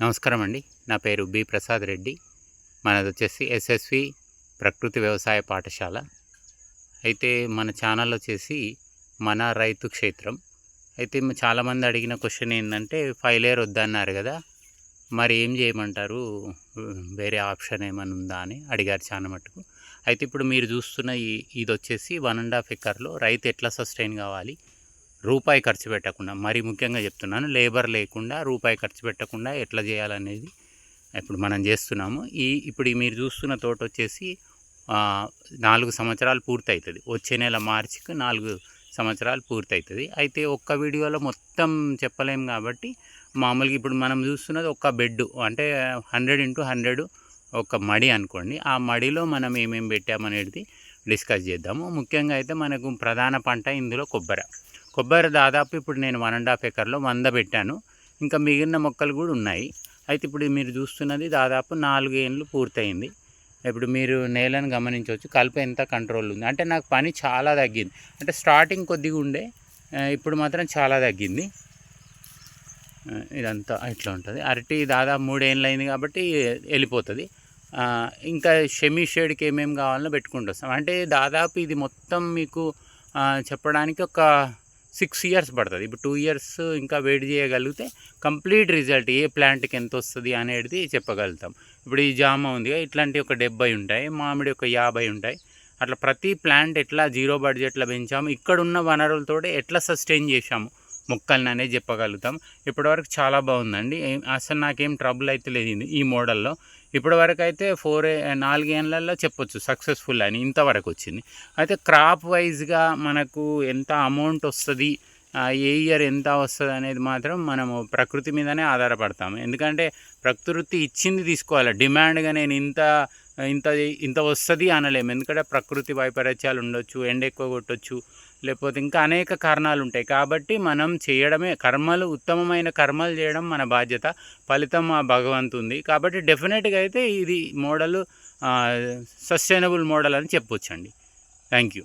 నమస్కారం అండి నా పేరు బి ప్రసాద్ రెడ్డి. మనది వచ్చేసి ఎస్ఎస్వి ప్రకృతి వ్యవసాయ పాఠశాల. అయితే మన ఛానల్ వచ్చేసి మన రైతు క్షేత్రం. అయితే చాలామంది అడిగిన క్వశ్చన్ ఏంటంటే ఫైవ్ లేయర్ వద్దన్నారు కదా. మరి ఏం చేయమంటారు? వేరే ఆప్షన్ ఏమైనా ఉందా అని అడిగారు చాలా మటుకు అయితే ఇప్పుడు మీరు చూస్తున్న ఈ ఇది వచ్చేసి వన్ అండ్ హాఫ్ ఎకర్లో రైతు ఎట్లా సస్టైన్ కావాలి? రూపాయి ఖర్చు పెట్టకుండా మరి ముఖ్యంగా చెప్తున్నాను లేబర్ లేకుండా రూపాయి ఖర్చు పెట్టకుండా ఎట్లా చేయాలనేది ఇప్పుడు మనం చేస్తున్నాము. ఈ ఇప్పుడు మీరు చూస్తున్న తోట వచ్చేసి నాలుగు సంవత్సరాలు పూర్తవుతుంది వచ్చే నెల మార్చికి నాలుగు సంవత్సరాలు పూర్తవుతుంది అయితే ఒక్క వీడియోలో మొత్తం చెప్పలేం కాబట్టి మామూలుగా ఇప్పుడు మనం చూస్తున్నది ఒక బెడ్ అంటే హండ్రెడ్ ఇంటూ హండ్రెడ్ ఒక మడి అనుకోండి. ఆ మడిలో మనం ఏమేమి పెట్టామనేది డిస్కస్ చేద్దాము. ముఖ్యంగా అయితే మనకు ప్రధాన పంట ఇందులో కొబ్బరి. కొబ్బరి దాదాపు ఇప్పుడు నేను వన్ అండ్ హాఫ్ ఎకర్లో వంద పెట్టాను. ఇంకా మిగిలిన మొక్కలు కూడా ఉన్నాయి. అయితే ఇప్పుడు మీరు చూస్తున్నది దాదాపు నాలుగు ఏళ్ళు పూర్తయింది. ఇప్పుడు మీరు నేలను గమనించవచ్చు. కలుపు ఎంత కంట్రోల్ ఉంది. అంటే నాకు పని చాలా తగ్గింది. అంటే స్టార్టింగ్ కొద్దిగా ఉండే ఇప్పుడు మాత్రం చాలా తగ్గింది. ఇదంతా ఇట్లా ఉంటుంది. అరటి దాదాపు మూడేళ్ళు అయింది కాబట్టి వెళ్ళిపోతుంది. ఇంకా షెమీ షేడ్కి ఏమేమి కావాలో పెట్టుకుంటూ వస్తాం. అంటే దాదాపు ఇది మొత్తం మీకు చెప్పడానికి ఒక సిక్స్ ఇయర్స్ పడుతుంది. ఇప్పుడు టూ ఇయర్స్ ఇంకా వెయిట్ చేయగలిగితే కంప్లీట్ రిజల్ట్ ఏ ప్లాంట్కి ఎంత వస్తుంది అనేది చెప్పగలుగుతాం. ఇప్పుడు ఈ జామ ఉంది ఇట్లాంటి ఒక డెబ్బై ఉంటాయి మామిడి ఒక యాభై ఉంటాయి. అట్లా ప్రతి ప్లాంట్ ఎట్లా జీరో బడ్జెట్లో పెంచాము ఇక్కడ ఉన్న వనరులతో ఎట్లా సస్టైన్ చేశాము మొక్కల్ని అనేది చెప్పగలుగుతాం. ఇప్పటివరకు చాలా బాగుందండి. అసలు నాకేం ట్రబుల్ అయితే లేదు ఈ మోడల్లో. ఇప్పటివరకు అయితే ఫోర్ నాలుగేళ్ళలో చెప్పొచ్చు సక్సెస్ఫుల్ అని ఇంతవరకు వచ్చింది. అయితే క్రాప్ వైజ్గా మనకు ఎంత అమౌంట్ వస్తుంది ఆ, ఏ ఇయర్ ఎంత వస్తుంది అనేది మాత్రం మనము ప్రకృతి మీదనే ఆధారపడతాము. ఎందుకంటే ప్రకృతి ఇచ్చింది తీసుకోవాలి. డిమాండ్గా నేను ఇంత ఇంత ఇంత వస్తుంది అనలేము. ఎందుకంటే ప్రకృతి వైపరీత్యాలు ఉండొచ్చు ఎండ ఎక్కువ కొట్టొచ్చు లేకపోతే ఇంకా అనేక కారణాలు ఉంటాయి. కాబట్టి మనం చేయడమే కర్మలు ఉత్తమమైన కర్మలు చేయడం మన బాధ్యత ఫలితం ఆ భగవంతుంది. కాబట్టి డెఫినెట్గా అయితే ఇది మోడల్ సస్టైనబుల్ మోడల్ అని చెప్పొచ్చండి. Thank you.